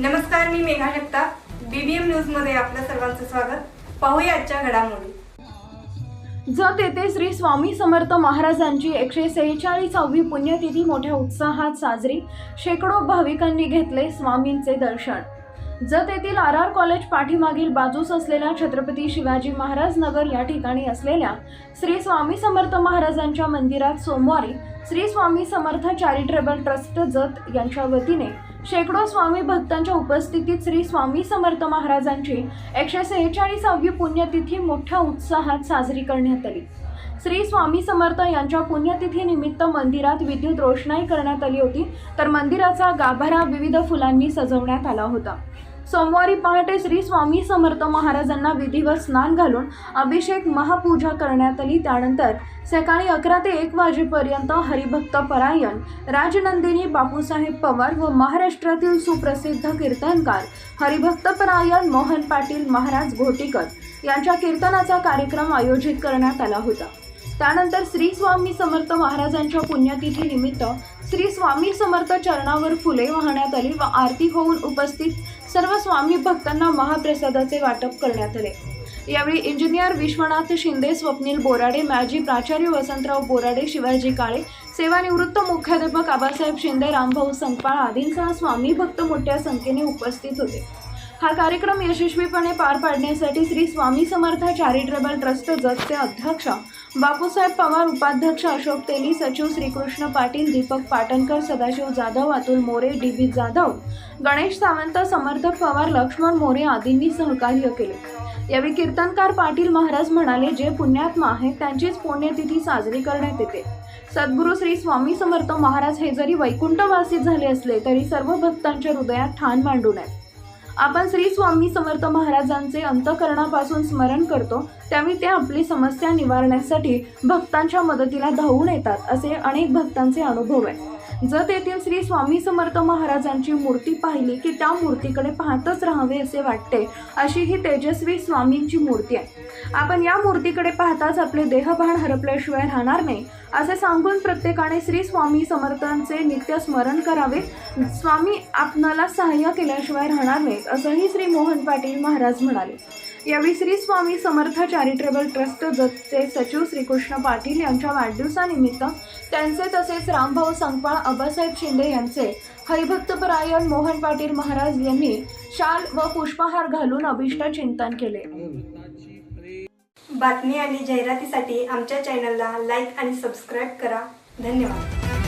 नमस्कार मी मेघा जगताप. बीबीएम न्यूजमध्ये आपलं सर्वांचं स्वागत. पाहूया आजच्या घडामोडी. जत येथे श्री स्वामी समर्थ महाराजांची एकशे सेहेचाळीसावी पुण्यतिथी मोठ्या उत्साहात साजरी. शेकडो भाविकांनी घेतले स्वामींचे दर्शन. जत येथील आर आर कॉलेज पाठीमागील बाजूस असलेल्या छत्रपती शिवाजी महाराज नगर या ठिकाणी असलेल्या श्री स्वामी समर्थ महाराजांच्या मंदिरात सोमवारी श्री स्वामी समर्थ चॅरिटेबल ट्रस्ट जत यांच्या वतीने शेकडो स्वामी भक्तांच्या उपस्थितीत श्री स्वामी समर्थ महाराजांची एकशे सेहेचाळीसावी पुण्यतिथी मोठ्या उत्साहात साजरी करण्यात आली. श्री स्वामी समर्थ यांच्या पुण्यतिथीनिमित्त मंदिरात विद्युत रोषणाई करण्यात आली होती तर मंदिराचा गाभारा विविध फुलांनी सजवण्यात आला होता. सोमवारी पहाटे श्री स्वामी समर्थ महाराजांना विधिवत स्नान घालून अभिषेक महापूजा करण्यात आली. त्यानंतर सकाळी अकरा ते एक वाजेपर्यंत हरिभक्त परायण. राजनंदिनी बापूसाहेब पवार व महाराष्ट्रातील सुप्रसिद्ध कीर्तनकार हरिभक्त परायण मोहन पाटील महाराज घोटीकर यांच्या कीर्तनाचा कार्यक्रम आयोजित करण्यात आला होता. त्यानंतर श्री स्वामी समर्थ महाराजांच्या पुण्यतिथीनिमित्त श्री स्वामी समर्थ चरणावर फुले वाहण्यात आली व आरती होऊन उपस्थित सर्व स्वामी भक्तांना महाप्रसादाचे वाटप करण्यात आले. यावेळी इंजिनियर विश्वनाथ शिंदे स्वप्नील बोराडे माजी प्राचार्य वसंतराव बोराडे शिवाजी काळे सेवानिवृत्त मुख्याध्यापक आबासाहेब शिंदे रामभाऊ संपाळ आदींसह स्वामी भक्त मोठ्या संख्येने उपस्थित होते. हा कार्यक्रम यशस्वीपणे पार पाडण्यासाठी श्री स्वामी समर्थ चॅरिटेबल ट्रस्ट जगचे अध्यक्ष बापूसाहेब पवार उपाध्यक्ष अशोक तेली सचिव श्रीकृष्ण पाटील दीपक पाटणकर सदाशिव जाधव अतुल मोरे डी बी जाधव गणेश सावंत समर्थक पवार लक्ष्मण मोरे आदींनी सहकार्य केले. यावेळी कीर्तनकार पाटील महाराज म्हणाले जे पुण्यात्मा आहेत त्यांचीच पुण्यतिथी साजरी करण्यात येते. सद्गुरू श्री स्वामी समर्थ महाराज हे जरी वैकुंठवासी झाले असले तरी सर्व भक्तांच्या हृदयात ठाण मांडून आहेत. आपण श्री स्वामी समर्थ महाराजांचे अंतकरणापासून स्मरण करतो त्यावेळी ते आपली समस्या निवारण्यासाठी भक्तांच्या मदतीला धावून येतात असे अनेक भक्तांचे अनुभव आहे जर येथील श्री स्वामी समर्थ महाराजांची मूर्ती पाहिली की त्या मूर्तीकडे पाहतच राहावे असे वाटते. अशी ही तेजस्वी स्वामींची मूर्ती आहे. आपण या मूर्तीकडे पाहताच आपले देहभान हरपल्याशिवाय राहणार नाही. असे सांगून प्रत्येकाने श्री स्वामी समर्थांचे नित्य स्मरण करावे. स्वामी आपणाला सहाय्य केल्याशिवाय राहणार नाही असंही श्री मोहन पाटील महाराज म्हणाले. यावेळी श्री स्वामी समर्थ चॅरिटेबल ट्रस्ट जतचे सचिव श्रीकृष्ण पाटील यांच्या वाढदिवसानिमित्त त्यांचे तसेच रामभाऊ संकपाळ अबासाहेब शिंदे यांचे हरिभक्तपरायण मोहन पाटील महाराज यांनी शाल व पुष्पहार घालून अभिष्ट चिंतन केले. बातमी आणि जाहिरातीसाठी आमच्या चॅनलला लाईक आणि सबस्क्राईब करा. धन्यवाद.